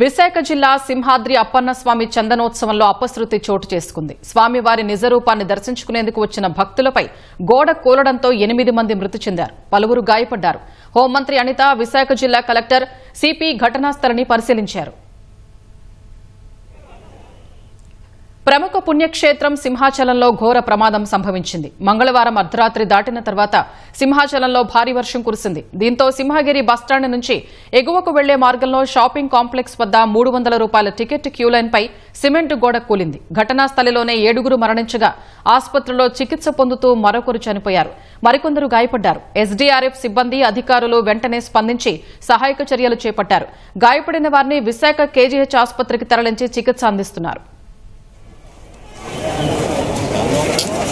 విశాఖ జిల్లా సింహాద్రి అప్పన్న స్వామి చందనోత్సవంలో అపశృతి చోటు చేసుకుంది. స్వామివారి నిజరూపాన్ని దర్శించుకునేందుకు వచ్చిన భక్తులపై గోడ కూలడంతో ఎనిమిది మంది మృతి చెందారు. పలువురు గాయపడ్డారు. హోంమంత్రి అనిత విశాఖ జిల్లా కలెక్టర్ సిపి ఘటనా స్థలిని పరిశీలించారు. ప్రముఖ పుణ్యక్షేత్రం సింహాచలంలో ఘోర ప్రమాదం సంభవించింది. మంగళవారం అర్ధరాత్రి దాటిన తర్వాత సింహాచలంలో భారీ వర్షం కురిసింది. దీంతో సింహగిరి బస్టాండ్ నుంచి ఎగువకు వెళ్ళే మార్గంలో షాపింగ్ కాంప్లెక్స్ వద్ద మూడు వందల రూపాయల టికెట్ క్యూలైన్పై సిమెంట్ గోడ కూలింది. ఘటనాస్థలిలోనే ఏడుగురు మరణించగా ఆసుపత్రిలో చికిత్స పొందుతూ మరొకరు చనిపోయారు. మరికొందరు గాయపడ్డారు. ఎస్డీఆర్ఎఫ్ సిబ్బంది అధికారులు వెంటనే స్పందించి సహాయక చర్యలు చేపట్టారు. గాయపడిన వారిని విశాఖ కేజీహెచ్ ఆసుపత్రికి తరలించి చికిత్స అందిస్తున్నారు.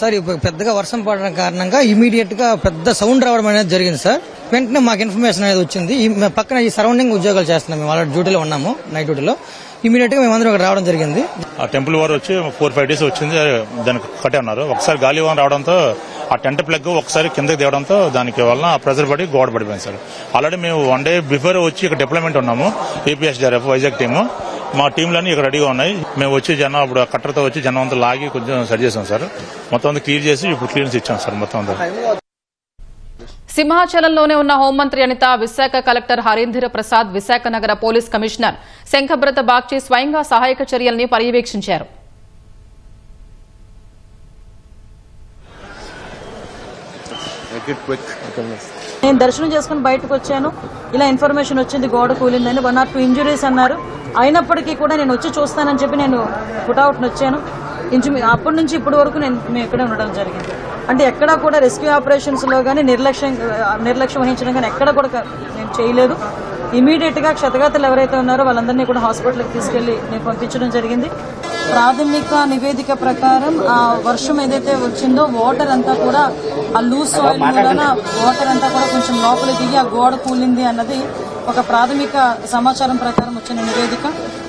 సార్ ఇప్పుడు పెద్దగా వర్షం పడడం కారణంగా ఇమీడియట్గా పెద్ద సౌండ్ రావడం అనేది జరిగింది సార్ వెంటనే మాకు ఇన్ఫర్మేషన్ అనేది వచ్చింది. ఈ పక్కన ఈ సరౌండింగ్ ఉద్యోగాలు చేస్తున్నాం మేము. ఆల్రెడీ డ్యూటీలో ఉన్నాము నైట్ డ్యూటీలో ఇమీడియట్గా మేమందరం ఇక్కడ రావడం జరిగింది. ఆ టెంపుల్ వారు వచ్చి ఫోర్ ఫైవ్ డేస్ వచ్చింది. దానికి కట్టే ఉన్నారు. ఒకసారి గాలి వాన్ రావడంతో ఆ టెంట్ ప్లగ్ ఒకసారి కిందకి దిగడంతో దానికి వలన ప్రెజర్ పడి గోడ పడిపోయింది సార్ ఆల్రెడీ మేము వన్ డే బిఫోర్ వచ్చి ఇక్కడ డిప్లమెంట్ ఉన్నాము ఏపీఎస్డిఆర్ఎఫ్ వైజాగ్ టీము మా టీంలన్నీ ఇక్కడ రెడీగా ఉన్నాయి. మేము వచ్చి జనం అప్పుడు కట్టర్తో వచ్చి జనం అంతా లాగి కొంచెం సెట్ చేసాం సార్. మొత్తం అంతా క్లియర్ చేసి ఇప్పుడు క్లియరెన్స్ ఇచ్చాం సార్ మొత్తం అంతా. సింహాచలంలోనే ఉన్న హోంమంత్రి అనిత విశాఖ కలెక్టర్ హరీంద్ర ప్రసాద్ విశాఖ నగర పోలీస్ కమిషనర్ శంఖబ్రత బాగ్చి స్వయంగా సహాయక చర్యల్ని పర్యవేక్షించారు. నేను దర్శనం చేసుకుని బయటకు వచ్చాను. ఇలా ఇన్ఫర్మేషన్ వచ్చింది గోడ కూలిందని. వన్ ఆర్ టూ ఇంజురీస్ అన్నారు. అయినప్పటికీ కూడా నేను వచ్చి చూస్తానని చెప్పి నేను పుట్అవుట్ వచ్చాను ఇంచు అప్పటి నుంచి ఇప్పటి వరకు నేను మేము ఇక్కడే ఉండడం జరిగింది. అంటే ఎక్కడా కూడా రెస్క్యూ ఆపరేషన్స్లో కానీ నిర్లక్ష్యం నిర్లక్ష్యం వహించడం కానీ ఎక్కడ కూడా నేను చేయలేదు. ఇమీడియట్గా క్షతగాతులు ఎవరైతే ఉన్నారో వాళ్ళందరినీ కూడా హాస్పిటల్కి తీసుకెళ్ళి నేను పంపించడం జరిగింది. ప్రాథమిక నివేదిక ప్రకారం ఆ వర్షం ఏదైతే వచ్చిందో వాటర్ అంతా కూడా ఆ లూజ్ సాయిల్ మూలన వాటర్ అంతా కూడా కొంచెం లోపల దిగి ఆ గోడ కూలింది అన్నది ఒక ప్రాథమిక సమాచారం ప్రకారం వచ్చిన నివేదిక.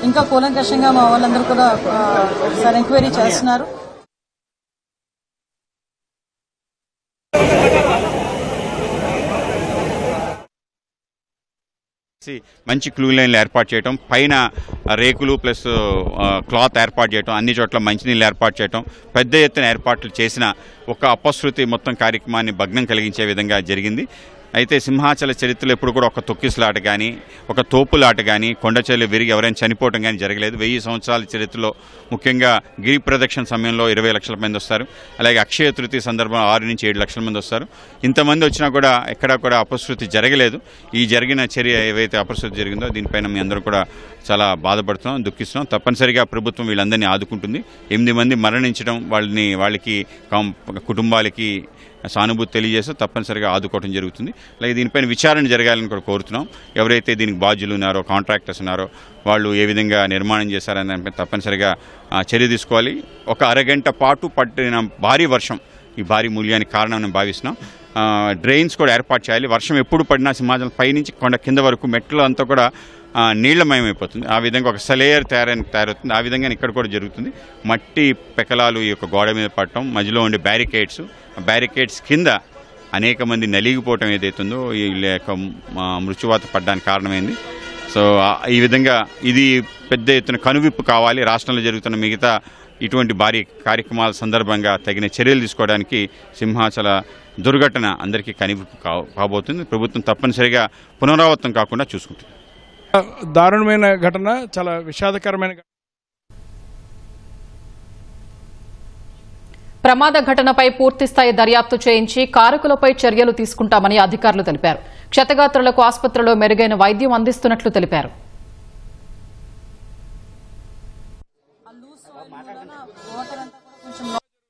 ఇంకా కూలంకషంగా మా వాళ్ళందరూ కూడా సార్ ఎంక్వైరీ చేస్తున్నారు. మంచి క్లూ లైన్లు ఏర్పాటు చేయటం పైన రేకులు ప్లస్ క్లాత్ ఏర్పాటు చేయటం అన్ని చోట్ల మంచినీళ్ళు ఏర్పాటు చేయటం పెద్ద ఎత్తున ఏర్పాట్లు చేసిన ఒక అపశృతి మొత్తం కార్యక్రమాన్ని భగ్నం కలిగించే విధంగా జరిగింది. అయితే సింహాచల చరిత్రలో ఎప్పుడు కూడా ఒక తొక్కిసలాట కానీ ఒక తోపులాట కానీ కొండచెల్లి విరిగి ఎవరైనా చనిపోవటం కానీ జరగలేదు. వెయ్యి సంవత్సరాల చరిత్రలో ముఖ్యంగా గిరి ప్రదక్షిణ సమయంలో ఇరవై లక్షల మంది వస్తారు. అలాగే అక్షయ తృతీయ సందర్భంలో ఆరు నుంచి ఏడు లక్షల మంది వస్తారు. ఇంతమంది వచ్చినా కూడా ఎక్కడా కూడా అపశృతి జరగలేదు. ఈ జరిగిన చర్య ఏవైతే అపశృతి జరిగిందో దీనిపైన మీ అందరూ కూడా చాలా బాధపడుతున్నాం దుఃఖిస్తున్నాం. తప్పనిసరిగా ప్రభుత్వం వీళ్ళందరినీ ఆదుకుంటుంది. ఎనిమిది మంది మరణించడం వాళ్ళని వాళ్ళకి కుటుంబాలకి సానుభూతి తెలియజేస్తూ తప్పనిసరిగా ఆదుకోవడం జరుగుతుంది. అలాగే దీనిపైన విచారణ జరగాలని కూడా కోరుతున్నాం. ఎవరైతే దీనికి బాధ్యులు ఉన్నారో కాంట్రాక్టర్స్ ఉన్నారో వాళ్ళు ఏ విధంగా నిర్మాణం చేశారని దానిపై తప్పనిసరిగా చర్య తీసుకోవాలి. ఒక అరగంట పాటు పట్టిన భారీ వర్షం ఈ భారీ మూల్యానికి కారణం భావిస్తున్నాం. డ్రైన్స్ కూడా ఏర్పాటు చేయాలి. వర్షం ఎప్పుడు పడినా సింహాచలం పైనుంచి కొండ కింద వరకు మెట్లు అంతా కూడా నీళ్ళమయమైపోతుంది. ఆ విధంగా ఒక సెలేయర్ తయారైన తయారవుతుంది. ఆ విధంగా ఇక్కడ కూడా జరుగుతుంది. మట్టి పెకలాలు ఈ యొక్క గోడ మీద పడటం మధ్యలో ఉండే బ్యారికేడ్స్. బ్యారికేడ్స్ కింద అనేక మంది నలిగిపోవటం ఏదైతుందో ఈ యొక్క మృత్యువాత పడడానికి కారణమైంది. సో ఈ విధంగా ఇది పెద్ద ఎత్తున కనువిప్పు కావాలి. రాష్ట్రంలో జరుగుతున్న మిగతా ఇటువంటి భారీ కార్యక్రమాల సందర్భంగా తగిన చర్యలు తీసుకోవడానికి సింహాచల దుర్ఘటన అందరికీ కనివిప్పు కా కాబోతుంది. ప్రభుత్వం తప్పనిసరిగా పునరావృతం కాకుండా చూసుకుంటుంది. దారుణమైన ఘటన చాలా విషాదకరమైన. ప్రమాద ఘటనపై పూర్తిస్థాయి దర్యాప్తు చేయించి కారకులపై చర్యలు తీసుకుంటామని అధికారులు తెలిపారు. క్షతగాత్రులకు ఆసుపత్రిలో మెరుగైన వైద్యం అందిస్తున్నట్లు తెలిపారు.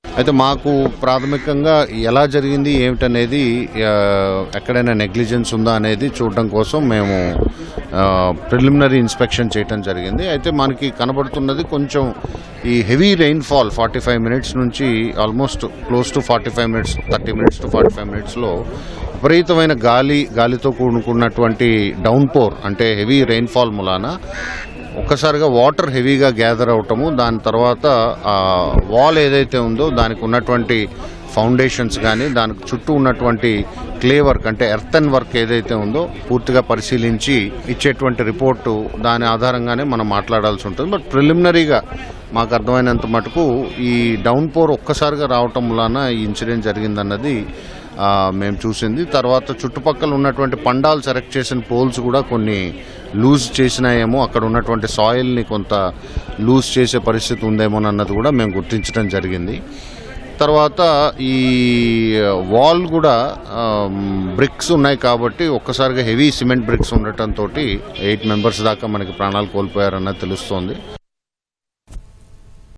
అయితే మాకు ప్రాథమికంగా ఎలా జరిగింది ఏమిటనేది ఎక్కడైనా నెగ్లిజెన్స్ ఉందా అనేది చూడడం కోసం మేము ప్రిలిమినరీ ఇన్స్పెక్షన్ చేయటం జరిగింది. అయితే మనకి కనబడుతున్నది కొంచెం ఈ heavy rainfall forty five minutes నుంచి almost close to forty five minutes thirty minutes to forty five మినిట్స్లో విపరీతమైన గాలి గాలితో కూడుకున్నటువంటి డౌన్ పోర్ అంటే హెవీ రెయిన్ఫాల్ మూలాన ఒక్కసారిగా వాటర్ హెవీగా గ్యాదర్ అవటము దాని తర్వాత వాల్ ఏదైతే ఉందో దానికి ఉన్నటువంటి ఫౌండేషన్స్ కానీ దానికి చుట్టూ ఉన్నటువంటి క్లే వర్క్ అంటే ఎర్తన్ వర్క్ ఏదైతే ఉందో పూర్తిగా పరిశీలించి ఇచ్చేటువంటి రిపోర్టు దాని ఆధారంగానే మనం మాట్లాడాల్సి ఉంటుంది. బట్ ప్రిలిమినరీగా మాకు అర్థమైనంత మటుకు ఈ డౌన్ పోర్ ఒక్కసారిగా రావటం వలన ఈ ఇన్సిడెంట్ జరిగిందన్నది మేము చూసింది. తర్వాత చుట్టుపక్కల ఉన్నటువంటి పండాలు సెలెక్ట్ చేసిన పోల్స్ కూడా కొన్ని లూజ్ చేసినాయేమో. అక్కడ ఉన్నటువంటి సాయిల్ని కొంత లూజ్ చేసే పరిస్థితి ఉందేమోనన్నది కూడా మేము గుర్తించడం జరిగింది. తర్వాత ఈ వాల్ కూడా బ్రిక్స్ ఉన్నాయి కాబట్టి ఒక్కసారిగా హెవీ సిమెంట్ బ్రిక్స్ ఉండటంతో ఎయిట్ మెంబర్స్ దాకా మనకి ప్రాణాలు కోల్పోయారన్నది తెలుస్తోంది.